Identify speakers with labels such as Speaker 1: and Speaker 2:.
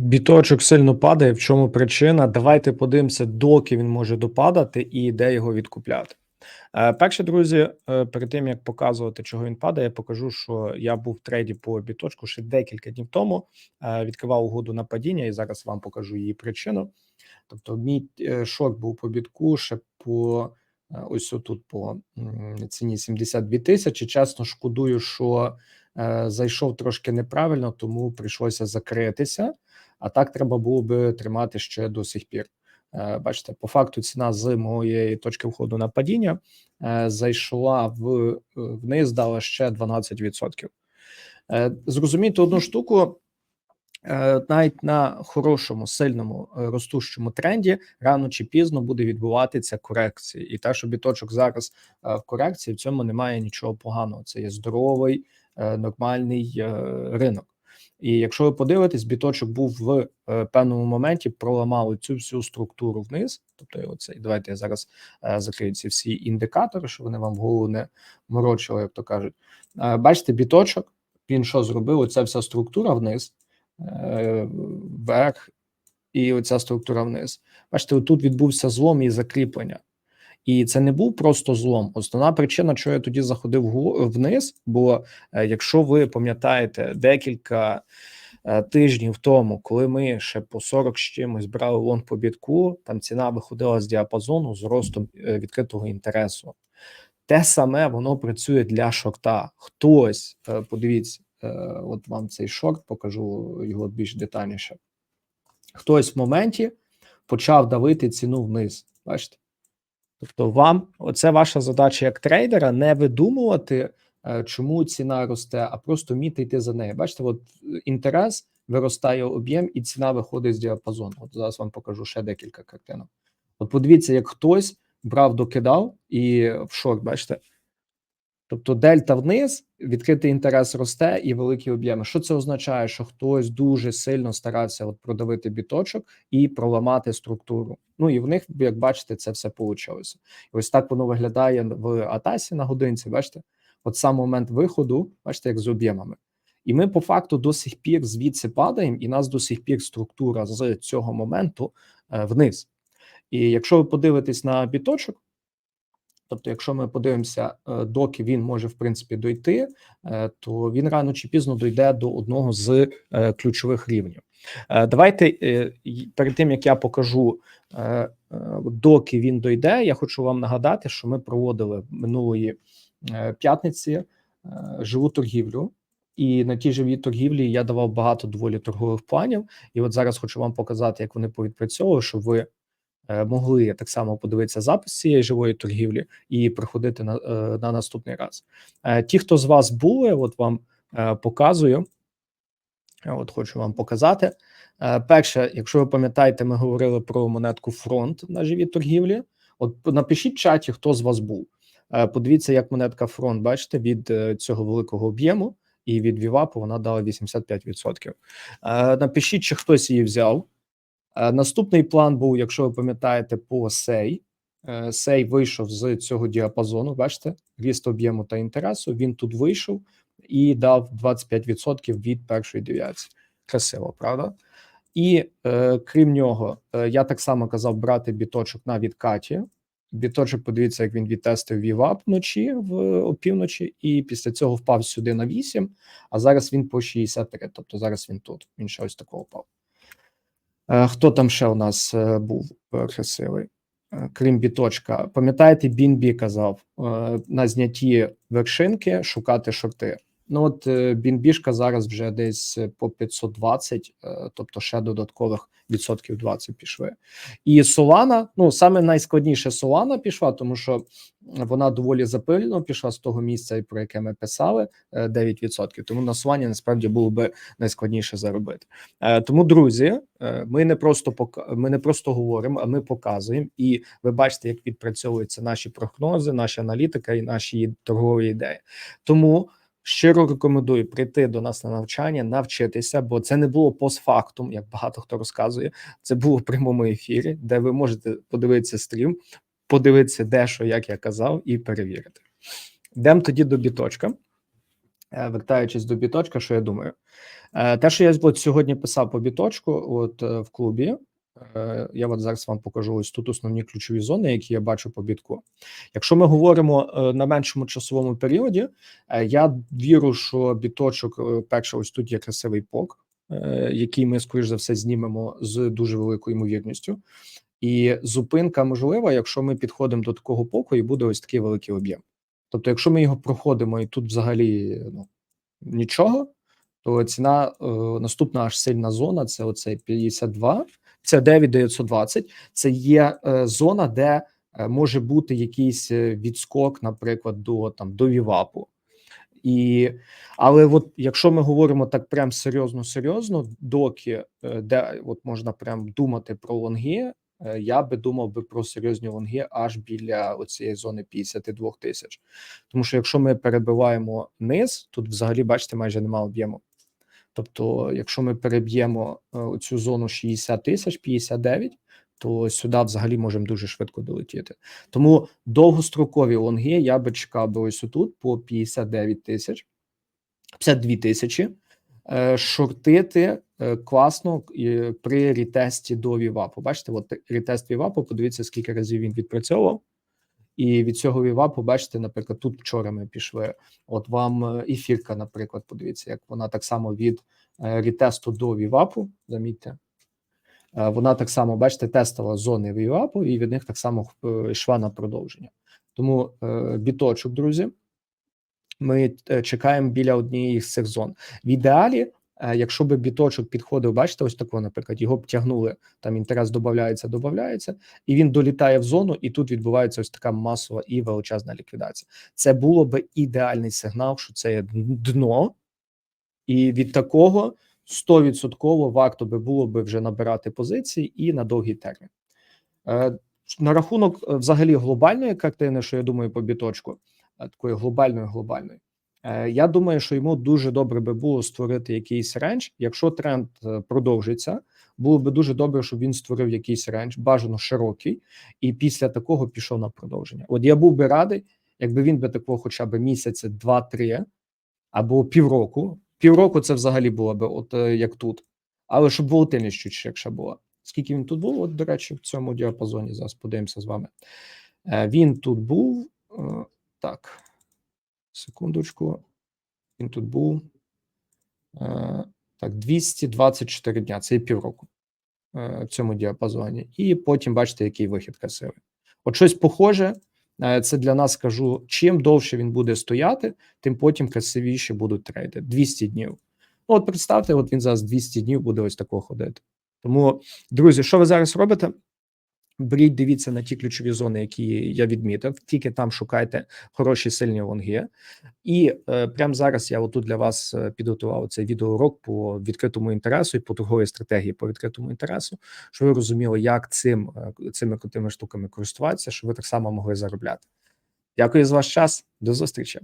Speaker 1: Біточок сильно падає. В чому причина? Давайте подивимося, доки він може допадати і де його відкупляти. Е, перше, друзі, е, перед тим як показувати, чого він падає, я покажу, що я був в трейді по біточку ще декілька днів тому. Е, відкривав угоду на падіння, і зараз вам покажу її причину. Тобто, мій шорт був по бітку ще по ось отут по ціні 72 тисячі. Чесно, шкодую, що зайшов трошки неправильно, тому прийшлося закритися. А так треба було би тримати ще до сих пір. Е, Бачите, по факту ціна з моєї точки входу на падіння е, зайшла в е, вниз, дала ще 12%. Е, Зрозумійте одну штуку. е, Навіть на хорошому, сильному е, ростущому тренді рано чи пізно буде відбуватися корекція, і те, що біточок зараз е, в корекції, в цьому немає нічого поганого. Це є здоровий, е, нормальний е, ринок. І якщо ви подивитесь, біточок був в е, певному моменті проламав цю всю структуру вниз. Тобто, оцей давайте я зараз е, закрию ці всі індикатори, щоб вони вам в голову не морочили, як то кажуть. Е, бачите, біточок він що зробив? Оця вся структура вниз, е, вверх, і оця структура вниз. Бачите, отут відбувся злом і закріплення. І це не був просто злом. Основна причина, чого я тоді заходив вниз, бо е, якщо ви пам'ятаєте декілька е, тижнів тому, коли ми ще по 40 з чимось брали лонг по бітку, там ціна виходила з діапазону з ростом е, відкритого інтересу. Те саме воно працює для шорта. Хтось, подивіться, от вам цей шорт, покажу його більш детальніше. Хтось в моменті почав давити ціну вниз. Бачите? Тобто, вам оце ваша задача як трейдера не видумувати, е, чому ціна росте, а просто вміти йти за нею. Бачите, от інтерес виростає об'єм, і ціна виходить з діапазону. От зараз вам покажу ще декілька картинок. От подивіться, як хтось брав, докидав і в шорт, бачите. Тобто дельта вниз, відкритий інтерес росте і великі об'єми. Що це означає? Що хтось дуже сильно старався от продавити біточок і проламати структуру. Ну і в них, як бачите, це все вийшло. І ось так воно виглядає в Атасі на годинці. Бачите, от сам момент виходу, бачите, як з об'ємами. І ми по факту до сих пір звідси падаємо, і нас до сих пір структура з цього моменту е, вниз. І якщо ви подивитесь на біточок, тобто, якщо ми подивимося, е, доки він може в принципі дойти, е, то він рано чи пізно дойде до одного з е, ключових рівнів. Давайте перед тим як я покажу, доки він дойде, я хочу вам нагадати, що ми проводили минулої п'ятниці живу торгівлю. І на тій живій торгівлі я давав багато доволі торгових планів. І от зараз хочу вам показати, як вони повідпрацьовували, щоб ви могли так само подивитися запис цієї живої торгівлі і приходити на, е, на наступний раз. Е, Ті, хто з вас були, от вам е, показую. От хочу вам показати. Е, Перше, якщо ви пам'ятаєте, ми говорили про монетку фронт на живій торгівлі. От напишіть в чаті, хто з вас був. Е, Подивіться, як монетка фронт, бачите, від е, цього великого об'єму і від Вівапу вона дала 85%. Е, Напишіть, чи хтось її взяв. Е, Наступний план був, якщо ви пам'ятаєте, по сей. Е, Сей вийшов з цього діапазону. Бачите, ріст об'єму та інтересу. Він тут вийшов і дав 25% від першої девіації. Красиво, правда? І е, крім нього, е, я так само казав брати біточок на відкаті. Біточок, подивіться, як він відтестив вівап вночі в опівночі, і після цього впав сюди на 8, а зараз він по 63. Тобто зараз він тут. Він ще ось такого впав. Е, хто там ще у нас е, був е, красивий? Крім біточка, пам'ятаєте, Бінбі казав на знятті вершинки шукати шорти. Ну от е, BNB зараз вже десь е, по 520, е, тобто ще додаткових відсотків 20 пішли. І Solana, ну саме найскладніше Solana пішла, тому що вона доволі запильно пішла з того місця, про яке ми писали, е, 9%. Тому на Solana насправді було би найскладніше заробити. Тому, друзі, ми не просто ми не просто говоримо, а ми показуємо. І ви бачите, як відпрацьовуються наші прогнози, наша аналітика і наші торгові ідеї. Тому щиро рекомендую прийти до нас на навчання, навчитися, бо це не було постфактум, як багато хто розказує. Це було в прямому ефірі, де ви можете подивитися стрім, подивитися, де що, як я казав, і перевірити. Йдемо тоді до біточка. Е, Вертаючись до біточка, що я думаю? Е, Те, що я сьогодні писав по біточку, от е, в клубі, я от зараз вам покажу ось тут основні ключові зони, які я бачу по бітку. Якщо ми говоримо е, на меншому часовому періоді, е, я вірю, що біточок, е, перше, ось тут є красивий пок, е, який ми, скоріш за все, знімемо з дуже великою ймовірністю. І зупинка можлива, якщо ми підходимо до такого поку, і буде ось такий великий об'єм. Тобто, якщо ми його проходимо і тут взагалі ну, нічого, то ціна е, наступна аж сильна зона це оцей 52, це 9920. Це є е, зона, де е, може бути якийсь е, відскок, наприклад, до там до Вівапу. І, але от якщо ми говоримо так прям серйозно, серйозно, доки де от можна прям думати про лонги, я би думав би про серйозні лонги аж біля оцієї зони 52 тисяч. Тому що якщо ми перебиваємо низ, тут взагалі бачите, майже немає об'єму. Тобто, якщо ми переб'ємо е, цю зону 60 тисяч, 59, то сюди взагалі можемо дуже швидко долетіти. Тому довгострокові лонги я би чекав би ось тут по 59 тисяч, 52 тисячі. Е, Шортити е, класно при рітесті до Вівапу. Бачите, от рітест Вівапу, подивіться, скільки разів він відпрацьовував. І від цього Вівапу, бачите, наприклад, тут вчора ми пішли. От вам ефірка, наприклад, подивіться, як вона так само від е, рітесту до Вівапу, замітьте. Е, Вона так само, бачите, тестила зони Вівапу, і від них так само е, йшла на продовження. Тому біточок, друзі, ми чекаємо біля однієї з цих зон. В ідеалі, якщо би біточок підходив, бачите, ось такого, наприклад, його б тягнули, там інтерес додається, додається, і він долітає в зону, і тут відбувається ось така масова і величезна ліквідація. Це було би ідеальний сигнал, що це є дно, і від такого 100% варто би було би вже набирати позиції і на довгий термін. Е, На рахунок е, взагалі глобальної картини, що я думаю по біточку, е, такої глобальної глобальної. Е, Я думаю, що йому дуже добре би було створити якийсь рендж. Якщо тренд е, продовжиться, було би дуже добре, щоб він створив якийсь рендж, бажано широкий, і після такого пішов на продовження. От я був би радий, якби він би такого хоча б місяця, два-три або півроку. Півроку це взагалі було би, от е, як тут, але щоб волатильність чуть ширша була. Скільки він тут був? От, до речі, в цьому діапазоні зараз подивимося з вами. Він тут був так. Секундочку. Він тут був. е, Так, 224 дня. Це є півроку е, в цьому діапазоні. І потім бачите, який вихід красивий. От щось похоже. е, Це для нас скажу: чим довше він буде стояти, тим потім красивіше будуть трейди. 200 днів. Ну, от представте, от він зараз 200 днів буде ось такого ходити. Тому, друзі, що ви зараз робите? Беріть, дивіться на ті ключові зони, які я відмітив. Тільки там шукайте хороші сильні лонги. І е, прямо зараз я отут для вас е, підготував цей відеоурок по відкритому інтересу і по торговій стратегії по відкритому інтересу, щоб ви розуміли, як цим е, цими крутими штуками користуватися, щоб ви так само могли заробляти. Дякую за ваш час. До зустрічі.